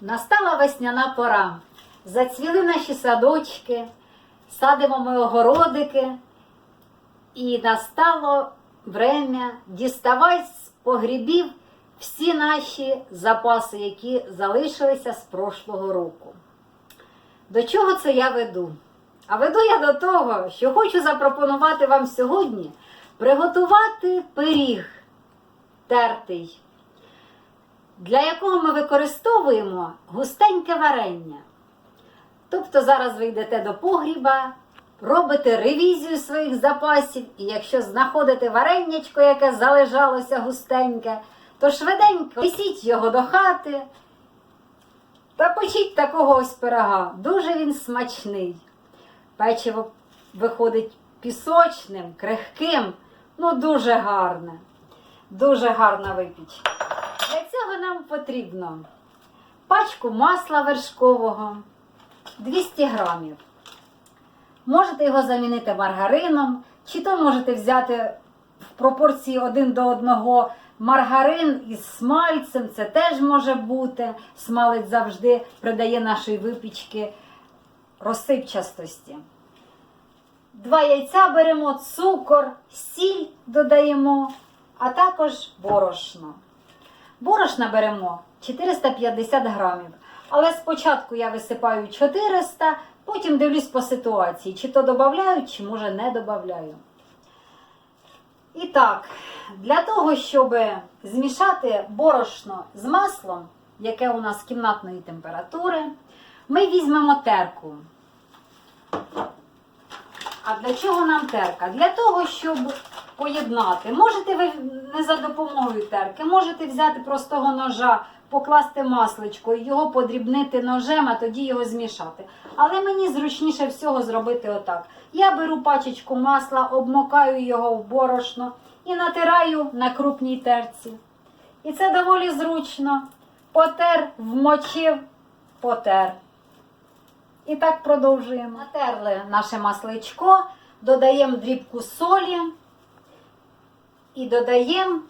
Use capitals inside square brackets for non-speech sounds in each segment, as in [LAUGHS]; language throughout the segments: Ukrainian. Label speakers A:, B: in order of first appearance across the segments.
A: Настала весняна пора. Зацвіли наші садочки, садимо ми огородики, і настало время діставати з погрібів всі наші запаси, які залишилися з прошлого року. До чого це я веду? А веду я до того, що хочу запропонувати вам сьогодні приготувати пиріг тертий, для якого ми використовуємо густеньке варення. Тобто зараз ви йдете до погріба, робите ревізію своїх запасів, і якщо знаходите вареннячко, яке залежалося густеньке, то швиденько несіть його до хати та почіть такого ось пирога. Дуже він смачний. Печиво виходить пісочним, крихким, ну дуже гарне. Дуже гарна випічка. Нам потрібно пачку масла вершкового 200 грамів. Можете його замінити маргарином, чи то можете взяти в пропорції один до одного маргарин із смальцем, це теж може бути. Смалець завжди придає нашій випічці розсипчастості. Два яйця беремо, цукор, сіль додаємо, а також борошно. Борошна беремо 450 грамів. Але спочатку я висипаю 400, потім дивлюсь по ситуації, чи то додаю, чи може не додаю. І так, для того, щоб змішати борошно з маслом, яке у нас кімнатної температури, ми візьмемо терку. А для чого нам терка? Для того, щоб поєднати. Можете ви не за допомогою терки, можете взяти простого ножа, покласти масличко і його подрібнити ножем, а тоді його змішати. Але мені зручніше всього зробити отак. Я беру пачечку масла, обмокаю його в борошно і натираю на крупній терці. І це доволі зручно. Потер, вмочив, потер. І так продовжуємо. Натерли наше масличко, додаємо дрібку солі і додаємо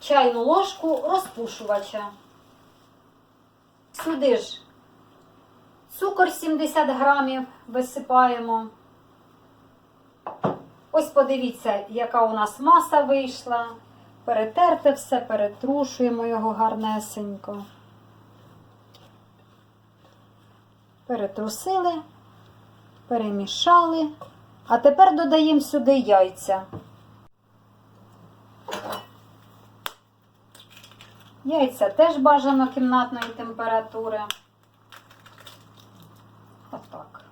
A: чайну ложку розпушувача. Сюди ж цукор 70 грамів висипаємо. Ось подивіться, яка у нас маса вийшла. Перетерте все, перетрушуємо його гарнесенько. Перетрусили, перемішали. А тепер додаємо сюди яйця. Яйця теж бажано кімнатної температури. Отак.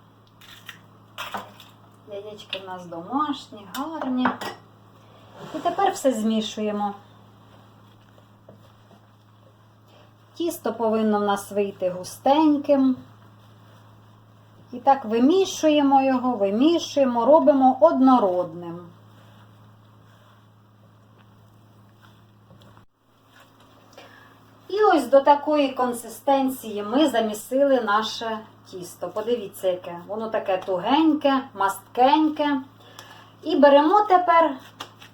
A: Яєчки в нас домашні, гарні. І тепер все змішуємо. Тісто повинно в нас вийти густеньким. І так вимішуємо його, вимішуємо, робимо однородним. І ось до такої консистенції ми замісили наше тісто. Подивіться, яке. Воно таке тугеньке, масткеньке. І беремо тепер,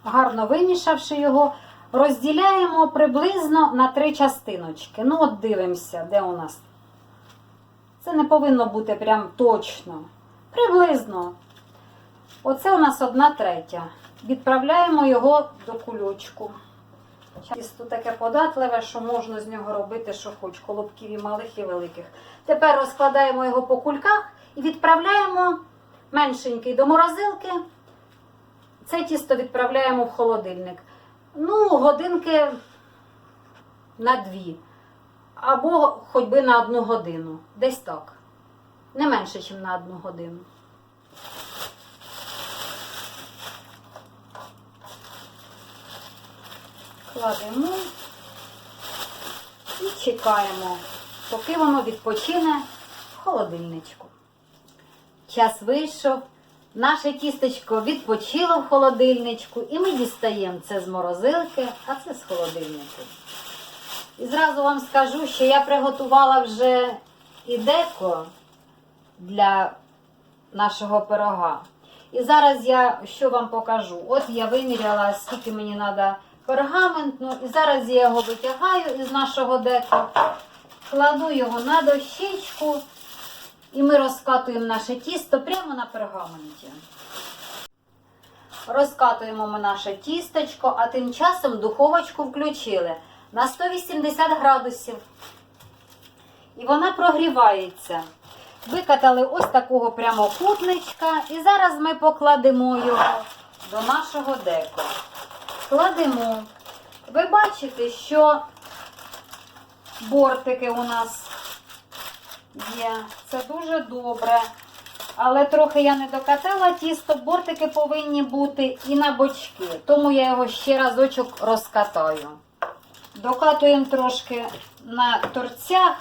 A: гарно вимішавши його, розділяємо приблизно на три частиночки. Ну, от дивимося, де у нас. Це не повинно бути прям точно. Приблизно. Оце у нас одна третя. Відправляємо його до кульочку. Тісто таке податливе, що можна з нього робити, що хоч, колобків і малих і великих. Тепер розкладаємо його по кульках і відправляємо меншенький до морозилки. Це тісто відправляємо в холодильник. Ну, годинки на дві. Або хоч би на одну годину. Десь так. Не менше, ніж на одну годину. Кладемо і чекаємо, поки воно відпочине в холодильничку. Час вийшов, наше тістечко відпочило в холодильничку, і ми дістаємо це з морозилки, а це з холодильника. І зразу вам скажу, що я приготувала вже і деко для нашого пирога. І зараз я що вам покажу? От я виміряла, скільки мені треба пергаментну, і зараз я його витягаю із нашого деко кладу його на дощечку і ми розкатуємо наше тісто прямо на пергаменті. Розкатуємо ми наше тісточко, а тим часом духовочку включили на 180 градусів. І вона прогрівається. Викатали ось такого прямокутничка. І зараз ми покладемо його до нашого деко. Кладемо. Ви бачите, що бортики у нас є. Це дуже добре. Але трохи я не докатала тісто, бортики повинні бути і на бочки. Тому я його ще разочок розкатаю. Докатуємо трошки на торцях,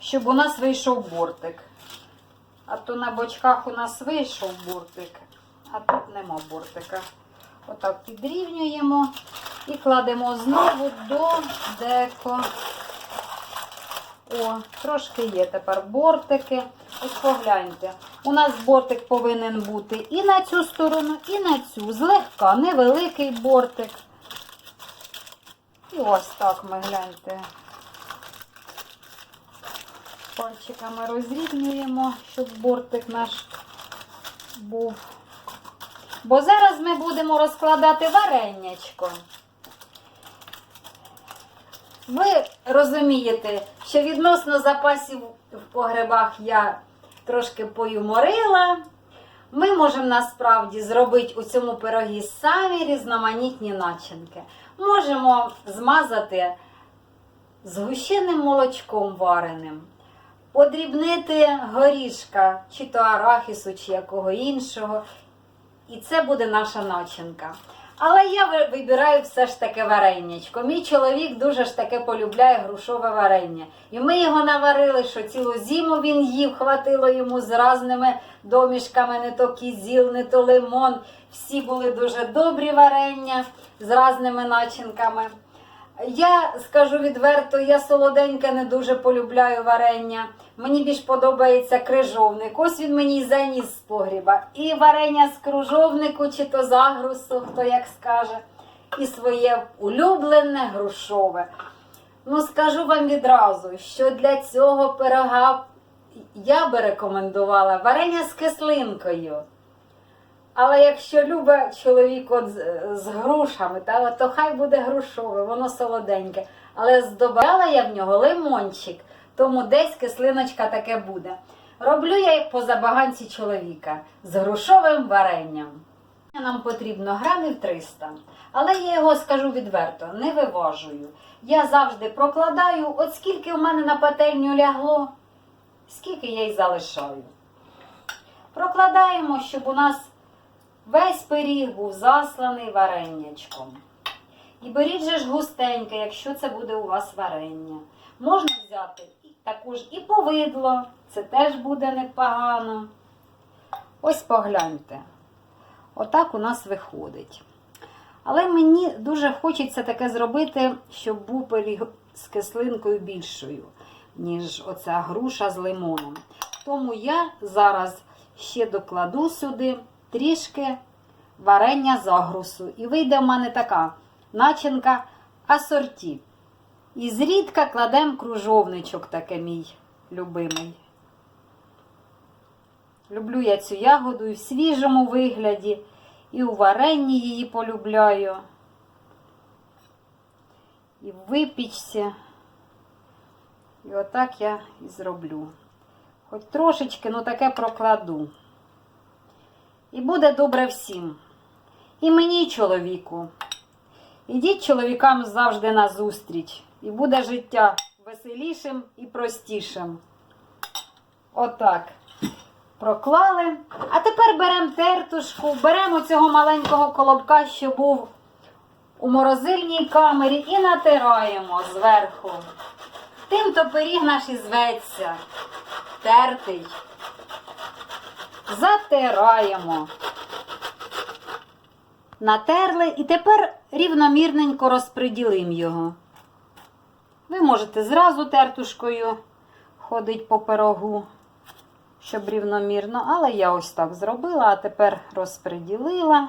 A: щоб у нас вийшов бортик. А то на бочках у нас вийшов бортик, а тут нема бортика. Отак підрівнюємо і кладемо знову до деко. О, трошки є тепер бортики. Ось погляньте. У нас бортик повинен бути і на цю сторону, і на цю. Злегка, невеликий бортик. І ось так ми гляньте. Пальчиками розрівнюємо, щоб бортик наш був. Бо зараз ми будемо розкладати варенячко. Ви розумієте, що відносно запасів в погребах я трошки поюморила. Ми можемо насправді зробити у цьому пирогі самі різноманітні начинки. Можемо змазати згущеним молочком вареним, подрібнити горішка, чи то арахісу, чи якого іншого. І це буде наша начинка. Але я вибираю все ж таки вареннячко. Мій чоловік дуже ж таки полюбляє грушове варення. І ми його наварили, що цілу зиму він їв, хватило йому з разними домішками, не то кізіл, не то лимон. Всі були дуже добрі варення з разними начинками. Я скажу відверто, я солоденьке не дуже полюбляю варення. Мені більш подобається крижовник. Ось він мені заніс з погріба. І варення з кружовнику, чи то з агрусу, хто як скаже, і своє улюблене грушове. Ну, скажу вам відразу, що для цього пирога я би рекомендувала варення з кислинкою. Але якщо любить чоловік от з грушами, та, то хай буде грушове, воно солоденьке. Але здобавила я в нього лимончик, тому десь кислиночка таке буде. Роблю я як по забаганці чоловіка з грушовим варенням. Нам потрібно грамів 300, але я його скажу відверто, не виважую. Я завжди прокладаю, от скільки в мене на пательню лягло, скільки я й залишаю. Прокладаємо, щоб у нас Весь пиріг був засланий вареннячком. І беріть же ж густеньке, якщо це буде у вас варення. Можна взяти також і повидло, це теж буде непогано. Ось погляньте. Отак у нас виходить. Але мені дуже хочеться таке зробити, щоб був пиріг з кислинкою більшою, ніж оця груша з лимоном. Тому я зараз ще докладу сюди трішки варення з агрусу. І вийде в мене така начинка асорті. І зрідка кладемо кружовничок таке мій любимий. Люблю я цю ягоду і в свіжому вигляді, і у варенні її полюбляю. І в випічці. І отак я і зроблю. Хоч трошечки, ну таке прокладу. І буде добре всім. І мені, чоловіку. Ідіть чоловікам завжди на зустріч. І буде життя веселішим і простішим. Отак. Проклали. А тепер беремо тертушку, беремо цього маленького колобка, що був у морозильній камері, і натираємо зверху. Тим-то пиріг наш і зветься. Тертий затираємо. Натерли і тепер рівномірненько розподілимо його. Ви можете зразу тертушкою ходити по пирогу, щоб рівномірно, але я ось так зробила, а тепер розподілила.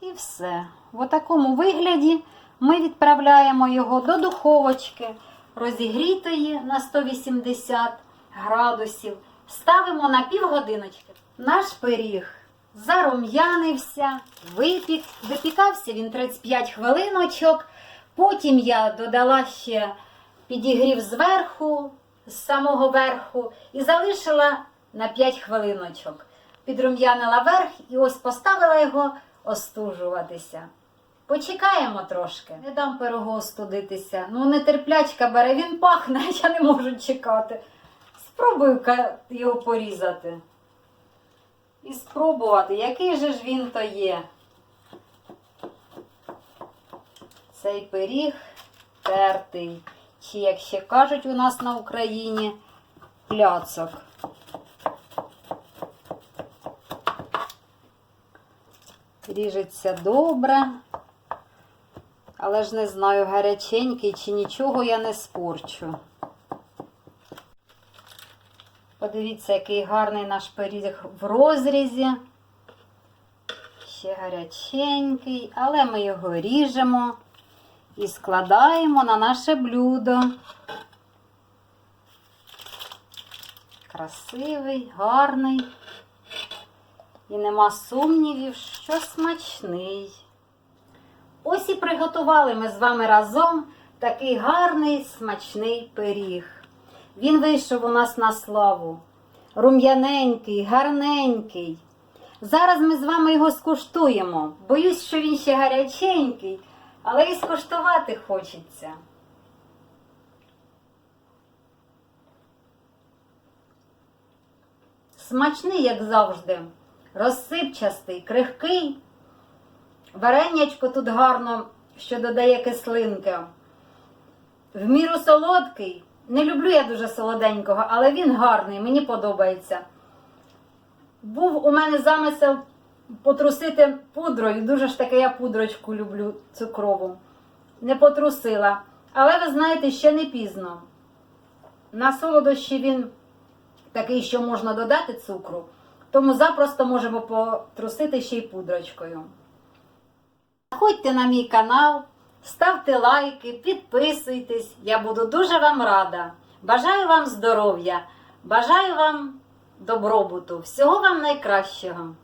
A: І все. В такому вигляді ми відправляємо його до духовочки, розігрітої на 180 градусів. Ставимо на півгодиночки. Наш пиріг зарум'янився, випік, випікався він 35 хвилиночок. Потім я додала ще підігрів зверху, з самого верху, і залишила на 5 хвилиночок. Підрум'янила верх і ось поставила його остужуватися. Почекаємо трошки. Не дам пирогу остудитися. Ну, нетерплячка бере, він пахне, [LAUGHS] я не можу чекати. Спробую його порізати. І спробувати, який же ж він то є. Цей пиріг тертий. Чи, як ще кажуть у нас на Україні, пляцок. Ріжеться добре, але ж не знаю, гаряченький чи нічого я не спорчу. Подивіться, який гарний наш пиріг в розрізі. Ще гаряченький, але ми його ріжемо і складаємо на наше блюдо. Красивий, гарний. І нема сумнівів, що смачний. Ось і приготували ми з вами разом такий гарний смачний пиріг. Він вийшов у нас на славу. Рум'яненький, гарненький. Зараз ми з вами його скуштуємо. Боюсь, що він ще гаряченький, але і скуштувати хочеться. Смачний, як завжди, розсипчастий, крихкий. Варенячко тут гарно, що додає кислинки. В міру солодкий. Не люблю я дуже солоденького, але він гарний, мені подобається. Був у мене замисел потрусити пудрою. Дуже ж таки я пудрочку люблю цукрову. Не потрусила. Але ви знаєте, ще не пізно. На солодощі він такий, що можна додати цукру, тому запросто можемо потрусити ще й пудрочкою. Заходьте на мій канал, ставте лайки, підписуйтесь. Я буду дуже вам рада. Бажаю вам здоров'я, бажаю вам добробуту, всього вам найкращого.